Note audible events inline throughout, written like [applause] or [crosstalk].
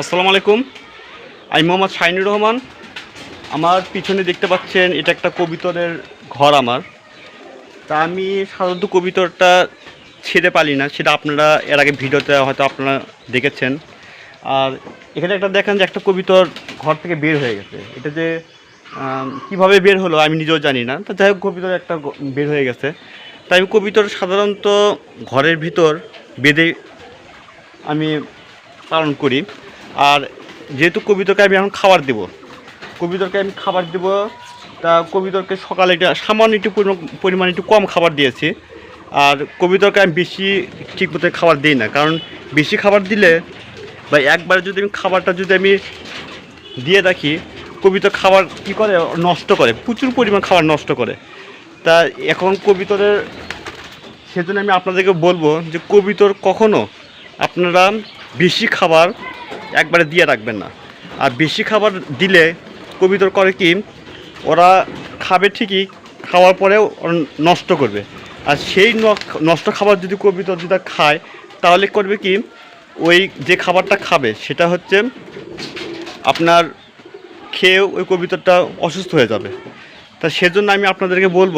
আসসালামু আলাইকুম। আমি মোহাম্মদ শাইনুর রহমান। আমার পিছনে দেখতে পাচ্ছেন, এটা একটা কবিতরের ঘর আমার। তা আমি সাধারণত কবিতরটা ছেড়ে পালি না, সেটা আপনারা এর আগে ভিডিওতে হয়তো আপনারা দেখেছেন। আর এখানে একটা দেখেন যে একটা কবিতর ঘর থেকে বের হয়ে গেছে। এটা যে কীভাবে বের হলো আমি নিজেও জানি না। তা যাই হোক, কবিতর একটা বের হয়ে গেছে। তাই আমি কবিতর সাধারণত ঘরের ভিতর বেঁধে আমি পালন করি। আর যেহেতু কবিতরকে আমি এখন খাবার দেব, কবিতরকে আমি খাবার দেব, তা কবিতরকে সকালে একটা সামান্য একটু পরিমাণ- একটু কম খাবার দিয়েছি। আর কবিতরকে আমি বেশি ঠিক মতো খাবার দিই না, কারণ বেশি খাবার দিলে বা একবার যদি আমি খাবারটা যদি আমি দিয়ে রাখি, কবিতর খাবার কী করে? নষ্ট করে, প্রচুর পরিমাণ খাবার নষ্ট করে। তা এখন কবিতরের, সেজন্য আমি আপনাদেরকে বলব যে কবিতর কখনো আপনারা বেশি খাবার একবারে দিয়ে রাখবেন না। আর বেশি খাবার দিলে কবিতর করে কি, ওরা খাবে ঠিকই, খাওয়ার পরেও নষ্ট করবে। আর সেই নষ্ট খাবার যদি কবিতর যদি খায়, তাহলে করবে কি, ওই যে খাবারটা খাবে, সেটা হচ্ছে আপনার খেয়ে ওই কবিতরটা অসুস্থ হয়ে যাবে। তা সেজন্য আমি আপনাদেরকে বলব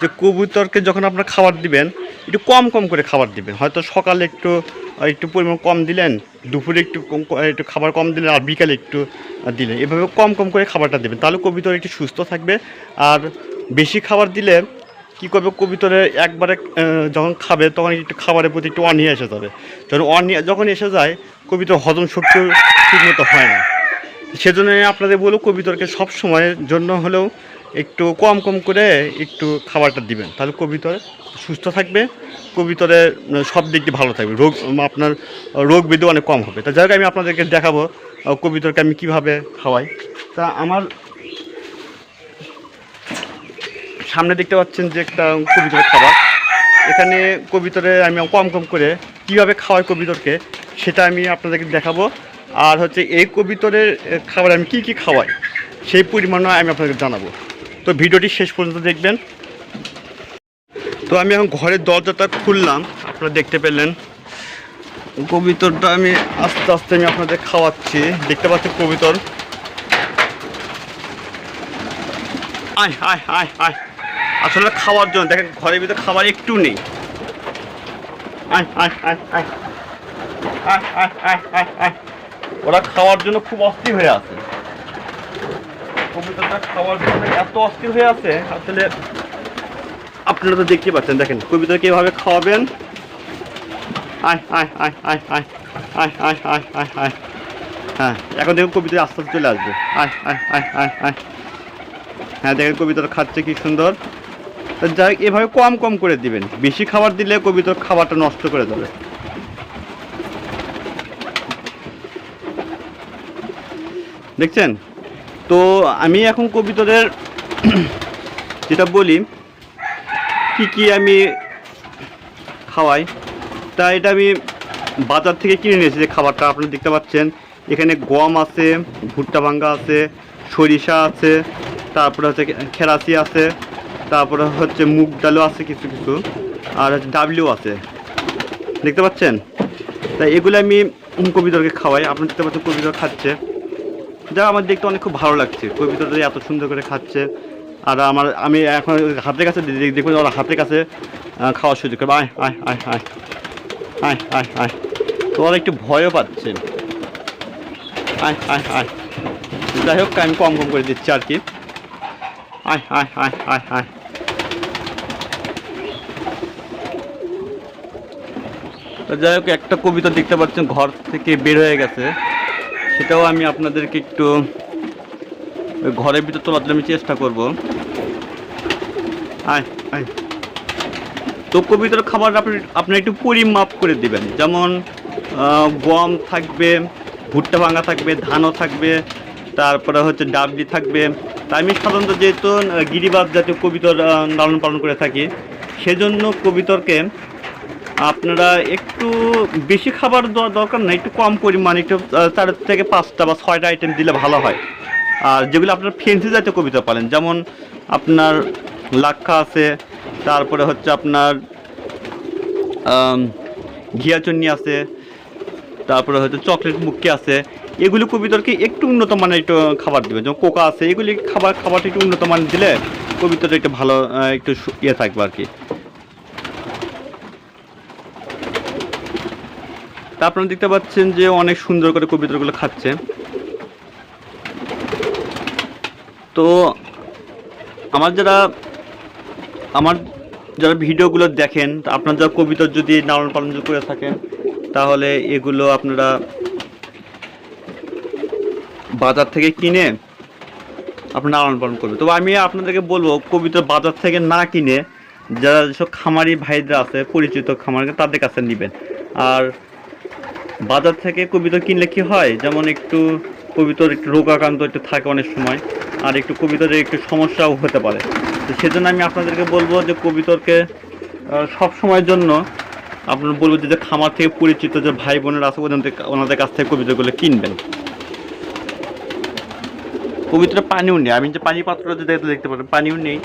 যে কবুতরকে যখন আপনার খাবার দিবেন, একটু কম কম করে খাবার দিবেন। হয়তো সকালে একটু একটু পরিমাণ কম দিলেন, দুপুরে একটু কম একটু খাবার কম দিলেন, আর বিকালে একটু দিলেন। এভাবে কম কম করে খাবারটা দেবেন। তাহলে কবিতর একটু সুস্থ থাকবে। আর বেশি খাবার দিলে কী করবে? কবিতরে একবারে যখন খাবে, তখন একটু খাবারের প্রতি একটু অনীহা এসে যাবে। যখন অনীহা, যখন এসে যায়, কবিতর হজম শক্তিও ঠিকমতো হয় না। সেজন্য আপনাদের বলব কবিতরকে সব সময়ের জন্য হলেও একটু কম কম করে একটু খাবারটা দিবেন। তাহলে কবিতর সুস্থ থাকবে, কবিতরের সব দিক দিয়ে ভালো থাকবে। রোগ আপনার রোগ ব্যাধি অনেক কম হবে। তা যাই আমি আপনাদেরকে দেখাবো কবিতরকে আমি কীভাবে খাওয়াই। তা আমার সামনে দেখতে পাচ্ছেন যে একটা কবিতরের খাবার। এখানে কবিতরে আমি কম কম করে কীভাবে খাওয়াই কবিতরকে, সেটা আমি আপনাদেরকে দেখাবো। আর হচ্ছে এই কবিতরের খাবার আমি কি কি খাওয়াই, সেই পরিমাণও আমি আপনাদের জানাব। তো ভিডিওটি শেষ পর্যন্ত দেখবেন। তো আমি এখন ঘরের দরজাটা খুললাম, আপনারা দেখতে পেলেন। কবিতরটা আমি আস্তে আস্তে আমি আপনাদের খাওয়াচ্ছি। দেখতে পাচ্ছেন কবিতর? আয় আয় আয় আয়। আসলে খাওয়ার জন্য, দেখেন ঘরের ভিতরে খাবার একটু নেই। আয় আয় আয়। আয় আয় আয় আয় আয় আয়। ওরা খাওয়ার জন্য খুব অস্থির হয়ে আছে কবুতরটা খাওয়ার জন্য এত অস্থির হয়ে আছে আসলে আপনারা তো দেখতে পাচ্ছেন দেখেন কবিতাকে এভাবে খাওয়াবেন আয় আয় আয় আয় আয় আয় আয় আয় আয় আয় হ্যাঁ এখন দেখুন কবিতা আস্তে আস্তে চলে আসবে আয় আয় আয় আয় আয় হ্যাঁ দেখেন কবিতর খাচ্ছে কি সুন্দর যাই এভাবে কম কম করে দিবেন বেশি খাবার দিলে কবিতর খাবারটা নষ্ট করে দেবে দেখছেন? তো আমি এখন কবিতরের [clears throat] যেটা বলি, কি কি আমি খাওয়াই, তা এটা আমি বাজার থেকে কিনে নিয়েছি যে খাবারটা আপনারা দেখতে পাচ্ছেন। এখানে গম আছে, ভুট্টা ভাঙ্গা আছে, সরিষা আছে, তারপরে হচ্ছে খেরাসি আছে, তারপরে হচ্ছে মুগ ডালও আছে কিছু কিছু, আর হচ্ছে ডাবলিও আছে। দেখতে পাচ্ছেন? তা এগুলো আমি কবিতরকে খাওয়াই। আপনি দেখতে পাচ্ছেন কবিতর খাচ্ছে। যা আমার দেখতে অনেক খুব ভালো লাগছে। কবিতরটা এত সুন্দর করে খাচ্ছে। আর আমার, আমি এখন হাতের কাছে দেখুন ওরা হাতের কাছে খাওয়ার সুযোগ আয় আয় আয় আয়। আয় আয় আয়। তো ওরা একটু ভয়ও পাচ্ছে। আয় আয় আয়। যাই হোক, আমি কম কম করে দিচ্ছি আর কি। আয় আয় আয় আয় আয়। যাই হোক, একটা কবিতা দেখতে পাচ্ছেন, ঘর থেকে বের হয়ে গেছে। সেটাও আমি আপনাদেরকে একটু ঘরের ভিতর তোলার আমি চেষ্টা করব। আয় তো কবিতার খাবার আপনি আপনি একটু পরিমাপ করে দিবেন। যেমন গম থাকবে ভুট্টা ভাঙা থাকবে ধানও থাকবে তারপরে হচ্ছে ডাবলি থাকবে। তা আমি সাধারণত যেহেতু আহ, গিরিবাজ জাতীয় কবিতর লালন পালন করে থাকি সেজন্য কবিতরকে আপনারা একটু বেশি খাবার দেওয়া দরকার না একটু কম পরিমাণ একটু আহ, চার থেকে পাঁচটা বা ছয়টা আইটেম দিলে ভালো হয়। আর যেগুলো আপনার ফেন্সি জাতীয় কবিতা পালেন যেমন আপনার লাক্ষা আছে তারপরে হচ্ছে আপনার ঘিয়াচন্নি আছে তারপরে হয়তো চকলেট মুক্তি আছে এগুলি কবিতরকে একটু উন্নত মানের একটু খাবার দেবে যেমন কোকা আছে এগুলি খাবার খাবারটা একটু উন্নত মানের দিলে কবিতাটা একটু ভালো একটু ইয়ে থাকবে আর কি। তা আপনারা দেখতে পাচ্ছেন যে অনেক সুন্দর করে কবিতরগুলো খাচ্ছে। তো আমার যারা আমার যারা ভিডিওগুলো দেখেন আপনারা যারা কবিতা যদি লালন পালন করে থাকেন, তাহলে এগুলো আপনারা বাজার থেকে কিনে আপনারা লালন পালন করবে তো আমি আপনাদেরকে বলব, কবিতা বাজার থেকে না কিনে যারা যেসব খামারি ভাইরা আছে, পরিচিত খামারি তাদের কাছে নেবেন। আর বাজার থেকে কবিতা কিনলে কি হয়? যেমন একটু কবিতার একটু রোগাক্রান্ত একটু থাকে অনেক সময়, আর একটু কবিতার একটু সমস্যাও হতে পারে। তো সেজন্য আমি আপনাদেরকে বলব যে কবিতরকে সব সময়ের জন্য আপনার বলব যে খামার থেকে পরিচিত যে ভাই বোনেরা আছে, ওদের ওনাদের কাছ থেকে কবিতাগুলো কিনবেন। কবিতার পানিও নেই। আমি যে পানি পাত্র দেখতে পারেন পানিও নেই।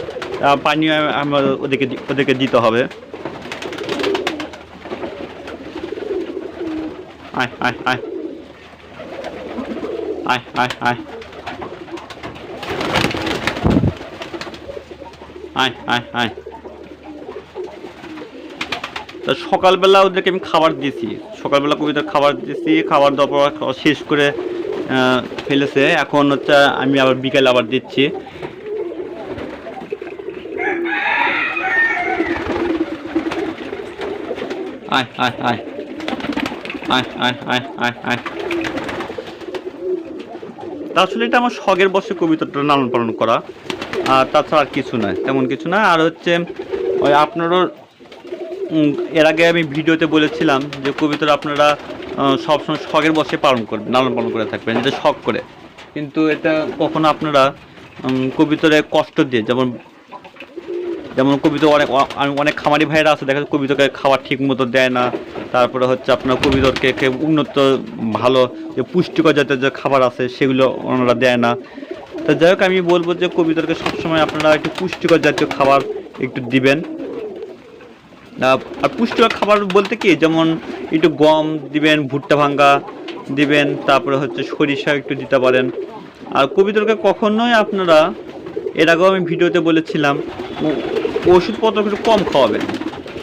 পানিও আমার ওদেরকে ওদেরকে দিতে হবে। আয় আয় আয় আয় আয় আয় আয় আয় আয় তা সকালবেলা ওদেরকে আমি খাবার দিয়েছি। সকালবেলা কবিতার খাবার দিয়েছি, খাবার দেওয়ার পর শেষ করে ফেলেছে। এখন হচ্ছে আমি আবার বিকালে আবার দিচ্ছি। আয় আয় আয়। আয় আয় আয় আয় আয়। আসলে এটা আমার শখের বসে কবিতাটা লালন পালন করা। আর তাছাড়া আর কিছু নয় তেমন কিছু না। আর হচ্ছে, ওই আপনারও এর আগে আমি ভিডিওতে বলেছিলাম যে কবিতাটা আপনারা সবসময় শখের বসে পালন করবেন, লালন পালন করে থাকবেন, এটা শখ করে। কিন্তু এটা কখনো আপনারা কবিতারে কষ্ট দিয়ে, যেমন যেমন কবিতা অনেক অনেক খামারি ভাইরা আছে, দেখা যায় কবিতাকে খাবার ঠিক মতো দেয় না। তারপরে হচ্ছে আপনার কবিতরকে উন্নত, ভালো, যে পুষ্টিকর জাতীয় যে খাবার আছে, সেগুলো ওনারা দেয় না। তো যাই হোক, আমি বলব যে কবিতরকে সবসময় আপনারা একটু পুষ্টিকর জাতীয় খাবার একটু দিবেন। আর পুষ্টিকর খাবার বলতে কি, যেমন একটু গম দিবেন, ভুট্টা ভাঙ্গা দিবেন, তারপরে হচ্ছে সরিষা একটু দিতে পারেন। আর কবিতরকে কখনোই আপনারা, এর আগেও আমি ভিডিওতে বলেছিলাম ওষুধপত্র একটু কম খাওয়াবেন।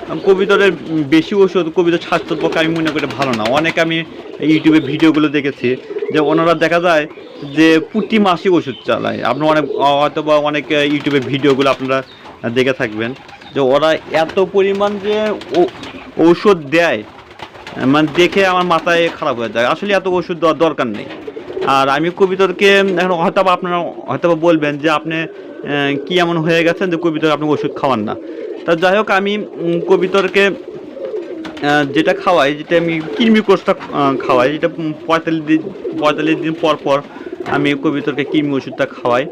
কারণ কবিতরের বেশি ওষুধ কবিতার স্বাস্থ্যের পক্ষে আমি মনে করি ভালো না। অনেক আমি ইউটিউবে ভিডিওগুলো দেখেছি যে ওনারা দেখা যায় যে প্রতি মাসে ওষুধ চালায়। আপনার অনেক হয়তো বা অনেক ইউটিউবে ভিডিওগুলো আপনারা দেখে থাকবেন যে ওরা এত পরিমাণ যে ঔষধ দেয় মানে দেখে আমার মাথায় খারাপ হয়ে যায়। আসলে এত ওষুধ দেওয়ার দরকার নেই। আর আমি কবিতরকে এখন হয়তো আপনারা হয়তো বলবেন যে আপনি কি এমন হয়ে গেছেন যে কবিতর আপনি ওষুধ খাওয়ান না। তা যাই হোক, আমি কবিতরকে যেটা খাওয়াই, যেটা আমি কৃমি কোষটা খাওয়াই, যেটা পঁয়তাল্লিশ দিন পঁয়তাল্লিশ দিন পর পর আমি কবিতরকে কৃমি ওষুধটা খাওয়াই।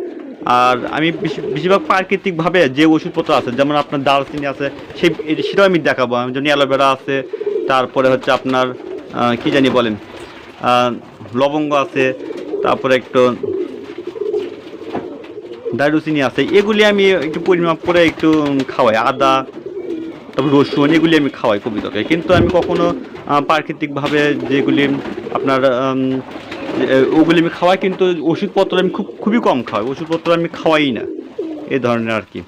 আর আমি বেশি- বেশিরভাগ প্রাকৃতিকভাবে যে ওষুধপত্র আছে, যেমন আপনার দারচিনি আছে, সেই, সেটাও আমি দেখাবো। যেমন অ্যালোভেরা আছে, তারপরে হচ্ছে আপনার কি জানি বলেন লবঙ্গ আছে, তারপরে একটু দারুচিনি আছে, এগুলি আমি একটু পরিমাপ করে একটু খাওয়াই। আদা, তারপর রসুন, এগুলি আমি খাওয়াই কবিতাকে। কিন্তু আমি কখনো প্রাকৃতিকভাবে যেগুলি আপনার ওগুলি আমি খাওয়াই, কিন্তু ওষুধপত্র আমি খুব, খুবই কম খাওয়াই। ওষুধপত্র আমি খাওয়াই না এই ধরনের আর কি।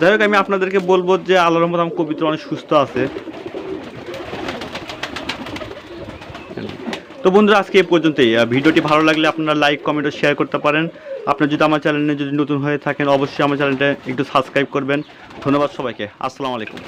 যাই হোক, আমি আপনাদেরকে বলব যে, আল্লাহর রহমত আমার কবিতা অনেক সুস্থ আছে। তো বন্ধুরা, আজকে এই পর্যন্তই। ভিডিওটি ভালো লাগলে আপনারা লাইক কমেন্ট ও শেয়ার করতে পারেন। আপনারা যদি আমার চ্যানেলে যদি নতুন হয়ে থাকেন, অবশ্যই আমার চ্যানেলটা একটু সাবস্ক্রাইব করবেন। ধন্যবাদ সবাইকে। আসসালামু আলাইকুম।